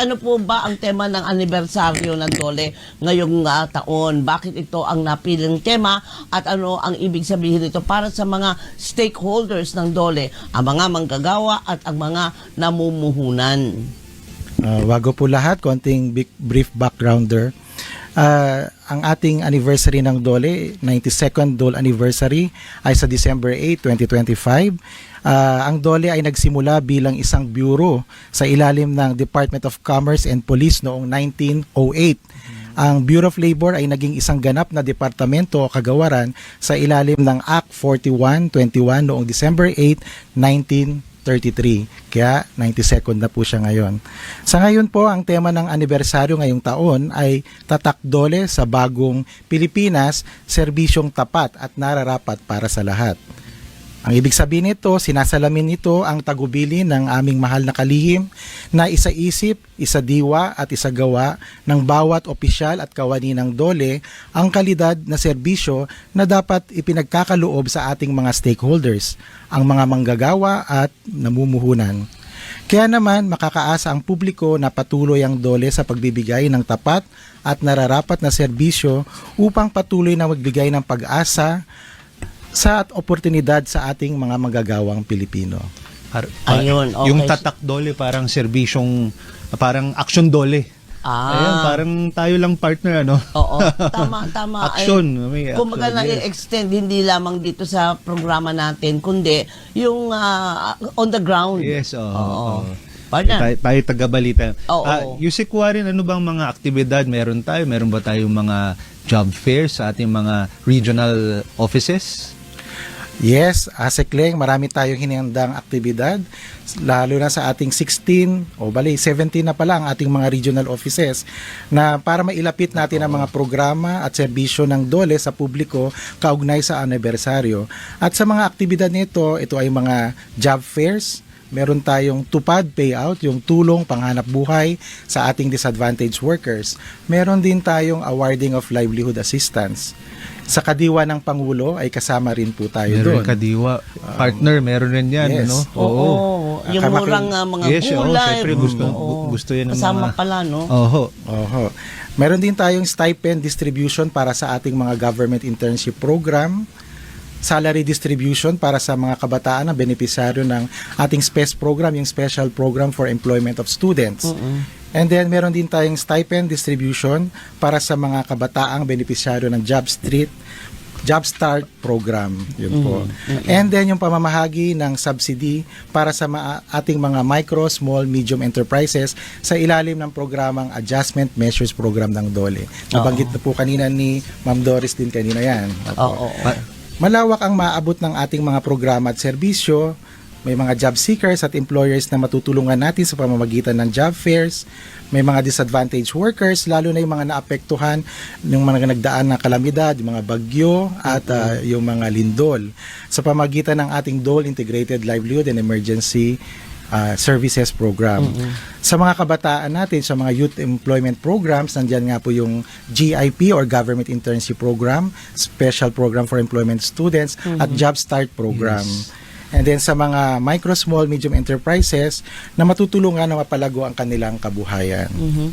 Ano po ba ang tema ng anibersaryo ng Dole ngayong ah, taon? Bakit ito ang napiling tema at ano ang ibig sabihin nito para sa mga stakeholders ng Dole, ang mga manggagawa at ang mga namumuhunan? Uh, bago po lahat, konting brief backgrounder. Uh, ang ating anniversary ng Dole, 92nd Dole anniversary ay sa December 8, 2025. Uh, ang Dole ay nagsimula bilang isang bureau sa ilalim ng Department of Commerce and Police noong 1908. Ang Bureau of Labor ay naging isang ganap na departamento o kagawaran sa ilalim ng Act 4121 noong December 8, 1933. Kaya 92nd na po siya ngayon. Sa ngayon po, ang tema ng anibersaryo ngayong taon ay Tatak Dole sa bagong Pilipinas, serbisyong tapat at nararapat para sa lahat. Ang ibig sabihin nito, sinasalamin nito ang tagubili ng aming mahal na kalihim na isa-isip, isa-diwa at isa-gawa ng bawat opisyal at kawani ng dole ang kalidad na serbisyo na dapat ipinagkakaloob sa ating mga stakeholders, ang mga manggagawa at namumuhunan. Kaya naman makakaasa ang publiko na patuloy ang dole sa pagbibigay ng tapat at nararapat na serbisyo upang patuloy na magbigay ng pag-asa sa oportunidad sa ating mga magagawang Pilipino. Par- pa- Ayun, okay. Yung tatak dole, parang serbisyong, parang action dole. Ah. Ayun, parang tayo lang partner, ano? Oo, tama, tama. Ay, Action, may Kumbaga yes. na-extend hindi lamang dito sa programa natin, kundi yung ah, on the ground. Yes, oo. Oo. oo. Partner. Tayo, tayo taga-balita. Oo. Ah, Yusik Warren, ano bang mga aktibidad meron tayo? Meron ba tayong mga job fairs sa ating mga regional offices? Yes, Asekleng, marami tayong hinihandang aktibidad, lalo na sa ating 16 o bali 17 na pala ang ating mga regional offices na para mailapit natin ang mga programa at serbisyo ng DOLE sa publiko kaugnay sa anibersaryo. At sa mga aktibidad nito, ito ay mga job fairs, meron tayong tupad payout, yung tulong panghanap buhay sa ating disadvantaged workers. Meron din tayong awarding of livelihood assistance. Sa kadiwa ng Pangulo ay kasama rin po tayo Meron doon. kadiwa. Partner, meron rin yan, yes. ano? Oo. Yung Kamaki- murang ah, mga Yes, oo, gulay. syempre gusto- Oo. gu- gusto yan ng Kasama mga- pala, no? Oho. Oho. Meron din tayong stipend distribution para sa ating mga government internship program, salary distribution para sa mga kabataan na benepisyaryo ng ating SPES program, yung Special Program for Employment of Students. And then meron din tayong stipend distribution para sa mga kabataang benepisyaryo ng Job Street Job Start program, yun po. And then yung pamamahagi ng subsidy para sa ma- ating mga micro, small, medium enterprises sa ilalim ng programang Adjustment Measures Program ng DOLE. Nabanggit na po kanina ni Ma'am Doris din kanina yan. Oo. Malawak ang maabot ng ating mga programa at serbisyo. May mga job seekers at employers na matutulungan natin sa pamamagitan ng job fairs. May mga disadvantaged workers, lalo na yung mga naapektuhan ng mga nagdaan na kalamidad, yung mga bagyo at ah, yung mga lindol. Sa pamamagitan ng ating DOLE Integrated Livelihood and Emergency ah, Services Program. Sa mga kabataan natin, sa mga youth employment programs, nandyan nga po yung GIP or Government Internship Program, Special Program for Employment Students, at Job Start Program. And then sa mga micro, small, medium enterprises na matutulungan na mapalago ang kanilang kabuhayan. Mhm.